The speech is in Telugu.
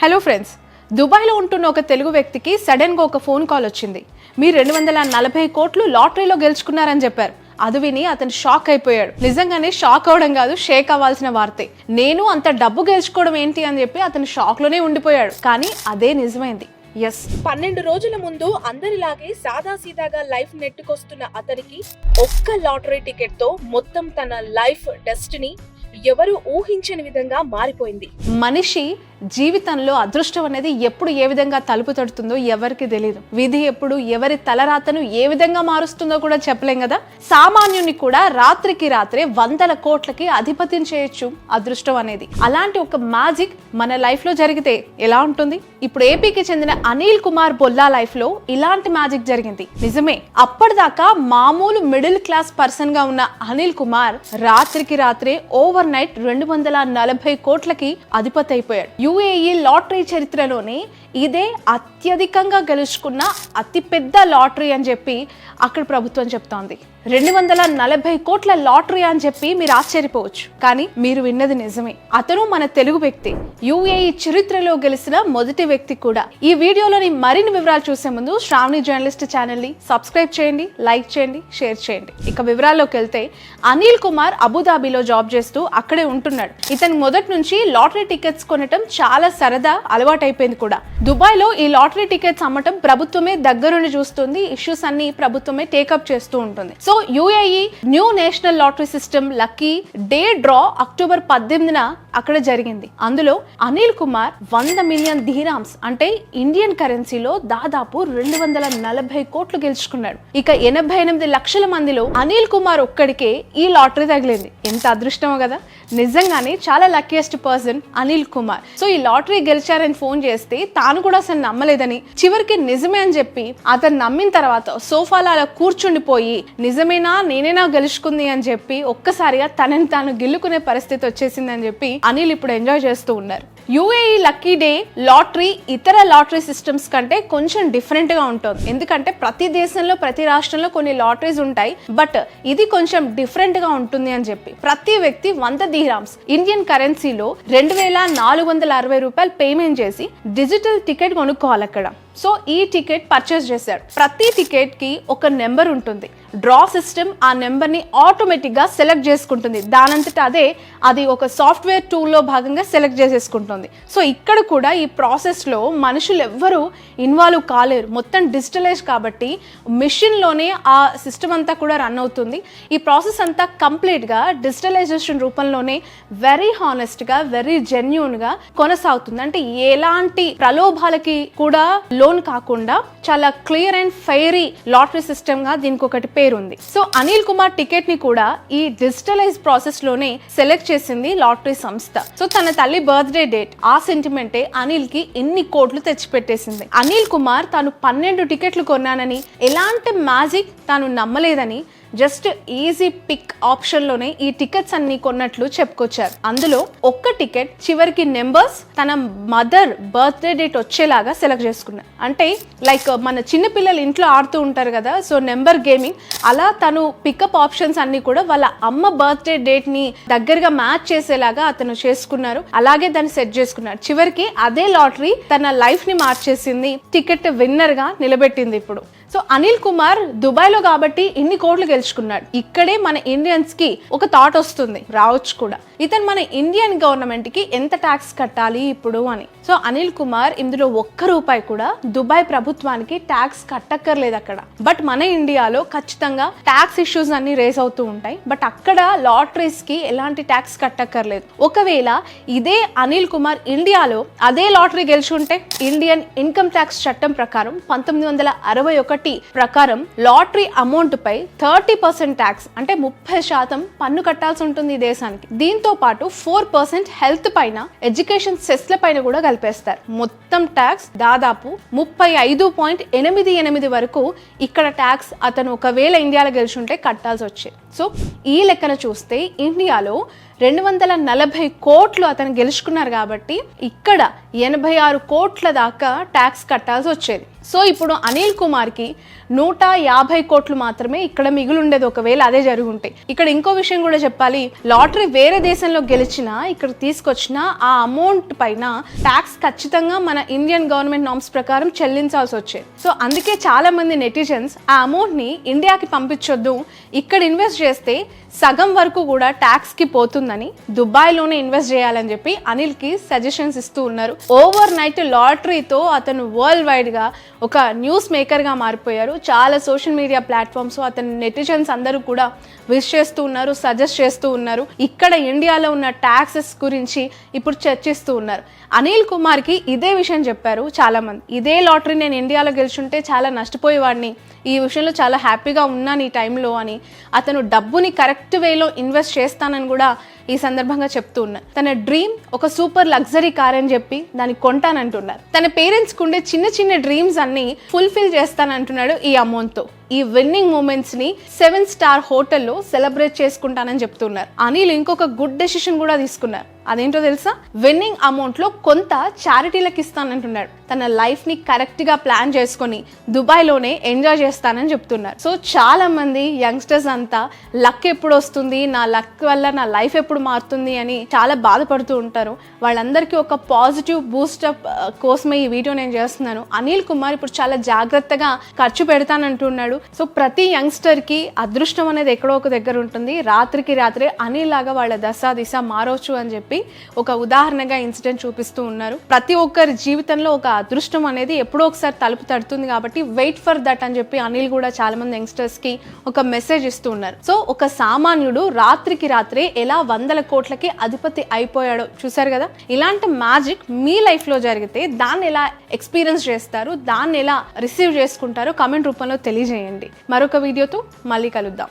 హలో ఫ్రెండ్స్ దుబాయ్లో ఉంటున్న ఒక తెలుగు వ్యక్తికి సడన్గా ఒక ఫోన్ కాల్ వచ్చింది. మీరు రెండు వందల నలభై కోట్లు లాటరీలో గెలుచుకున్నారని చెప్పారు. అది విని అతను షాక్ అయిపోయాడు. నిజంగానే షాక్ అవడం కాదు షేక్ అవ్వాల్సిన వార్తే. నేను అంత డబ్బు గెలుచుకోవడం ఏంటి అని చెప్పి అతను షాక్లోనే ఉండిపోయాడు. కానీ అదే నిజమైంది. ఎస్ పన్నెండు రోజుల ముందు అందరిలాగే సాదాసీదాగా లైఫ్ నెట్టుకొస్తున్న అతనికి ఒక్క లాటరీ టికెట్తో మొత్తం తన లైఫ్ డెస్టినీ ఎవరు ఊహించని విధంగా మారిపోయింది. మనిషి జీవితంలో అదృష్టం అనేది ఎప్పుడు ఏ విధంగా తలుపు తడుతుందో ఎవరికి తెలియదు విధి ఎప్పుడు ఎవరి తలరాతను ఏ విధంగా మారుస్తుందో కూడా చెప్పలేం కదా? సామాన్యుని కూడా రాత్రికి రాత్రే వందల కోట్లకి అధిపత్యం చేయొచ్చు అదృష్టం అనేది. అలాంటి ఒక మ్యాజిక్ మన లైఫ్లో జరిగితే ఎలా ఉంటుంది? ఇప్పుడు ఏపీకి చెందిన అనిల్ కుమార్ బొల్లా లైఫ్లో ఇలాంటి మ్యాజిక్ జరిగింది. నిజమే అప్పటిదాకా మామూలు మిడిల్ క్లాస్ పర్సన్గా ఉన్న అనిల్ కుమార్ రాత్రికి రాత్రే ఓవర్ నైట్ రెండు వందల నలభై కోట్లకి అధిపతి అయిపోయాడు. యుఏఈ లాటరీ చరిత్రలోనే ఇదే అత్యధికంగా గెలుచుకున్న అతిపెద్ద లాటరీ అని చెప్పి అక్కడ ప్రభుత్వం చెప్తోంది. రెండు వందల నలభై కోట్ల లాటరీ అని చెప్పి మీరు ఆశ్చర్యపోవచ్చు. కానీ మీరు విన్నది నిజమే. అతను మన తెలుగు వ్యక్తి. యూఏఈ చరిత్రలో గెలిచిన మొదటి వ్యక్తి కూడా. ఈ వీడియోలోని మరిన్ని వివరాలు చూసే ముందు శ్రావణి జర్నలిస్ట్ ఛానల్ని సబ్స్క్రైబ్ చేయండి లైక్ చేయండి షేర్ చేయండి. ఇక వివరాల్లోకి వెళ్తే అనిల్ కుమార్ అబుదాబిలో జాబ్ చేస్తూ అక్కడే ఉంటున్నాడు. ఇతను మొదటి నుంచి లాటరీ టికెట్స్ కొనటం చాలా సరదా అలవాటైపోయింది కూడా. దుబాయ్లో ఈ లాటరీ టికెట్స్ అమ్మటం ప్రభుత్వమే దగ్గరుండి చూస్తుంది. ఇష్యూస్ అన్ని ప్రభుత్వమే టేకప్ చేస్తూ ఉంటుంది. So UAE new national lottery system lucky day draw October పద్దెనిమిదిన అక్కడ జరిగింది. అందులో అనిల్ కుమార్ వంద మిలియన్ ధీరామ్స్ అంటే ఇండియన్ కరెన్సీలో దాదాపు రెండు వందల నలభై కోట్లు గెలుచుకున్నాడు. ఇక ఎనభై ఎనిమిది లక్షల మందిలో అనిల్ కుమార్ ఒక్కడికే ఈ లాటరీ తగిలింది. ఎంత అదృష్టమో కదా. నిజంగానే చాలా luckiest person Anil Kumar. So ఈ లాటరీ గెలిచారని ఫోన్ చేస్తే తాను కూడా అసలు నమ్మలేదని చివరికి నిజమే అని చెప్పి అతను నమ్మిన తర్వాత సోఫాలో అలా కూర్చుండిపోయి నిజమేనా? నేనేనా గెలుచుకుంది? అని చెప్పి ఒక్కసారిగా తనని తాను గెలుకునే పరిస్థితి వచ్చేసింది అని చెప్పి అనిల్ ఇప్పుడు ఎంజాయ్ చేస్తూ ఉన్నారు. యుఏఈ లక్కీ డే లాటరీ ఇతర లాటరీ సిస్టమ్స్ కంటే కొంచెం డిఫరెంట్గా ఉంటుంది. ఎందుకంటే ప్రతి దేశంలో ప్రతి రాష్ట్రంలో కొన్ని లాటరీస్ ఉంటాయి. బట్ ఇది కొంచెం డిఫరెంట్గా ఉంటుంది అని చెప్పి ప్రతి వ్యక్తి వంద దిహామ్స్ ఇండియన్ కరెన్సీలో రెండు వేల నాలుగు వందల అరవై రూపాయలు పేమెంట్ చేసి డిజిటల్ టికెట్ కొనుక్కోవాలి అక్కడ సో ఈ టికెట్ పర్చేస్ చేశారు. ప్రతి టికెట్కి ఒక నెంబర్ ఉంటుంది. డ్రా సిస్టమ్ ఆ నెంబర్ని ఆటోమేటిక్గా సెలెక్ట్ చేసుకుంటుంది. దానంతట అదే అది ఒక సాఫ్ట్వేర్ టూల్లో భాగంగా సెలెక్ట్ చేసేసుకుంటుంది. సో ఇక్కడ కూడా ఈ ప్రాసెస్లో మనుషులు ఎవ్వరూ ఇన్వాల్వ్ కాలేరు. మొత్తం డిజిటలైజ్ కాబట్టి మిషన్లోనే ఆ సిస్టమ్ అంతా కూడా రన్ అవుతుంది. ఈ ప్రాసెస్ అంతా కంప్లీట్గా డిజిటలైజేషన్ రూపంలోనే వెరీ హానెస్ట్గా వెరీ జెన్యున్గా కొనసాగుతుంది. అంటే ఎలాంటి ప్రలోభాలకి కూడా లోన్ కాకుండా చాలా క్లియర్ అండ్ ఫైరీ లాటరీ సిస్టమ్గా దీనికి ఒకటి పేరుంది. సో అనిల్ కుమార్ టికెట్ని కూడా ఈ డిజిటలైజ్ ప్రాసెస్లోనే సెలెక్ట్ చేసింది లాటరీ సంస్థ. సో తన తల్లి బర్త్డే డేట్ ఆ సెంటిమెంటే అనిల్కి ఎన్ని కోట్లు తెచ్చిపెట్టేసింది. అనిల్ కుమార్ తాను పన్నెండు టికెట్లు కొన్నానని ఎలాంటి మ్యాజిక్ తాను నమ్మలేదని జస్ట్ ఈజీ పిక్ ఆప్షన్లోనే ఈ టికెట్స్ అన్ని కొన్నట్లు చెప్పుకొచ్చారు. అందులో ఒక్క టికెట్ చివరికి నెంబర్స్ తన మదర్ బర్త్డే డేట్ వచ్చేలాగా సెలెక్ట్ చేసుకున్నారు. అంటే లైక్ మన చిన్నపిల్లలు ఇంట్లో ఆడుతూ ఉంటారు కదా సో నెంబర్ గేమింగ్. అలా తను పికప్ ఆప్షన్స్ అన్ని కూడా వాళ్ళ అమ్మ బర్త్డే డేట్ని దగ్గరగా మ్యాచ్ చేసేలాగా అతను చేసుకున్నారు. అలాగే దాన్ని సెట్ చేసుకున్నారు. చివరికి అదే లాటరీ తన లైఫ్ని మార్చేసింది. టికెట్ విన్నర్గా నిలబెట్టింది ఇప్పుడు. సో అనిల్ కుమార్ దుబాయ్లో కాబట్టి ఇన్ని కోట్లు గెలుచుకున్నాడు. ఇక్కడే మన ఇండియన్స్కి ఒక థాట్ వస్తుంది రావచ్చు కూడా. ఇతను మన ఇండియన్ గవర్నమెంట్కి ఎంత ట్యాక్స్ కట్టాలి ఇప్పుడు అని. సో అనిల్ కుమార్ ఇందులో ఒక్క రూపాయి కూడా దుబాయ్ ప్రభుత్వానికి ట్యాక్స్ కట్టక్కర్లేదు అక్కడ. బట్ మన ఇండియాలో ఖచ్చితంగా ట్యాక్స్ ఇష్యూస్ అన్ని రేస్ అవుతూ ఉంటాయి. బట్ అక్కడ లాటరీస్కి ఎలాంటి ట్యాక్స్ కట్టక్కర్లేదు. ఒకవేళ ఇదే అనిల్ కుమార్ ఇండియాలో అదే లాటరీ గెలుచుంటే ఇండియన్ ఇన్కమ్ ట్యాక్స్ చట్టం ప్రకారం పంతొమ్మిది వందల అరవై ఒకటి ప్రకారం లాటరీ అమౌంట్ పై థర్టీ పర్సెంట్ ట్యాక్స్ అంటే ముప్పై శాతం పన్ను కట్టాల్సి ఉంటుంది ఈ దేశానికి. దీంతో పాటు ఫోర్ పర్సెంట్ హెల్త్ పైన ఎడ్యుకేషన్ సెస్ల పైన కూడా కలిపేస్తారు. మొత్తం ట్యాక్స్ దాదాపు ముప్పై ఐదు పాయింట్ ఎనిమిది ఎనిమిది వరకు ఇక్కడ ట్యాక్స్ అతను ఒకవేళ ఇండియాలో గెలుచుంటే కట్టాల్సి వచ్చేది సో ఈ లెక్కన చూస్తే ఇండియాలో రెండు వందల నలభై కోట్లు అతను గెలుచుకున్నారు కాబట్టి ఇక్కడ ఎనభై ఆరు కోట్ల దాకా ట్యాక్స్ కట్టాల్సి వచ్చేది. సో ఇప్పుడు అనిల్ కుమార్కి నూట యాభై కోట్లు మాత్రమే ఇక్కడ మిగులుండేది. ఒకవేళ అదే జరుగుంటే ఇక్కడ ఇంకో విషయం కూడా చెప్పాలి. లాటరీ వేరే దేశంలో గెలిచినా ఇక్కడ తీసుకొచ్చిన ఆ అమౌంట్ పైన ట్యాక్స్ ఖచ్చితంగా మన ఇండియన్ గవర్నమెంట్ నామ్స్ ప్రకారం చెల్లించాల్సి వచ్చేది. సో అందుకే చాలా మంది నెటిజన్స్ ఆ అమౌంట్ని ఇండియాకి పంపించొద్దు. ఇక్కడ ఇన్వెస్ట్ చేస్తే సగం వరకు కూడా ట్యాక్స్కి పోతుందని దుబాయ్లోనే ఇన్వెస్ట్ చేయాలని చెప్పి అనిల్కి సజెషన్స్ ఇస్తూ ఉన్నారు. ఓవర్ నైట్ లాటరీతో అతను వరల్డ్ వైడ్గా ఒక న్యూస్ మేకర్గా మారిపోయారు. చాలా సోషల్ మీడియా ప్లాట్ఫామ్స్ అతని నెటిజన్స్ అందరూ కూడా విష్ చేస్తూ ఉన్నారు సజెస్ట్ చేస్తూ ఉన్నారు. ఇక్కడ ఇండియాలో ఉన్న ట్యాక్సెస్ గురించి ఇప్పుడు చర్చిస్తూ ఉన్నారు. అనిల్ కుమార్కి ఇదే విషయం చెప్పారు చాలామంది. ఇదే లాటరీ నేను ఇండియాలో గెలుచుంటే చాలా నష్టపోయేవాడిని. ఈ విషయంలో చాలా హ్యాపీగా ఉన్నాను ఈ టైంలో అని. అతను డబ్బుని కరెక్ట్ వేలో ఇన్వెస్ట్ చేస్తానని కూడా ఈ సందర్భంగా చెప్తూ ఉన్నారు తన డ్రీమ్ ఒక సూపర్ లగ్జరీ కార్ అని చెప్పి దాన్ని కొంటానంటున్నారు. తన పేరెంట్స్కి ఉండే చిన్న చిన్న డ్రీమ్స్ అన్ని ఫుల్ఫిల్ చేస్తానంటున్నాడు ఈ అమౌంట్తో. ఈ విన్నింగ్ మూమెంట్స్ని సెవెన్ స్టార్ హోటల్లో సెలబ్రేట్ చేసుకుంటానని చెప్తున్నారు. అనిల్ ఇంకొక గుడ్ డెసిషన్ కూడా తీసుకున్నారు. అదేంటో తెలుసా? విన్నింగ్ అమౌంట్లో కొంత చారిటీలకు ఇస్తానంటున్నాడు. తన లైఫ్ని కరెక్ట్గా ప్లాన్ చేసుకొని దుబాయ్లోనే ఎంజాయ్ చేస్తానని చెప్తున్నారు. సో చాలా మంది యంగ్స్టర్స్ అంతా లక్ ఎప్పుడు వస్తుంది? నా లక్ వల్ల నా లైఫ్ ఎప్పుడు మారుతుంది? అని చాలా బాధపడుతూ ఉంటారు. వాళ్ళందరికీ ఒక పాజిటివ్ బూస్టప్ uh, కోసమే ఈ వీడియో నేను చేస్తున్నాను. అనిల్ కుమార్ ఇప్పుడు చాలా జాగ్రత్తగా ఖర్చు పెడతానంటున్నాడు. సో ప్రతి యంగ్స్టర్కి అదృష్టం అనేది ఎక్కడో ఒక దగ్గర ఉంటుంది. రాత్రికి రాత్రి అనిలాగా వాళ్ళ దశ దిశ మారవచ్చు అని చెప్పి ఒక ఉదాహరణగా ఇన్సిడెంట్ చూపిస్తూ ఉన్నారు. ప్రతి ఒక్కరి జీవితంలో ఒక అదృష్టం అనేది ఎప్పుడో ఒకసారి తలుపు తడుతుంది కాబట్టి వెయిట్ ఫర్ దట్ అని చెప్పి అనిల్ కూడా చాలా మంది యంగ్స్టర్స్కి ఒక మెసేజ్ ఇస్తూ ఉన్నారు. సో ఒక సామాన్యుడు రాత్రికి రాత్రే ఎలా వందల కోట్లకి అధిపతి అయిపోయాడో చూసారు కదా? ఇలాంటి మ్యాజిక్ మీ లైఫ్లో జరిగితే దాన్ని ఎలా ఎక్స్పీరియన్స్ చేస్తారు? దాన్ని ఎలా రిసీవ్ చేసుకుంటారో కమెంట్ రూపంలో తెలియజేయండి. మరొక వీడియోతో మళ్ళీ కలుద్దాం.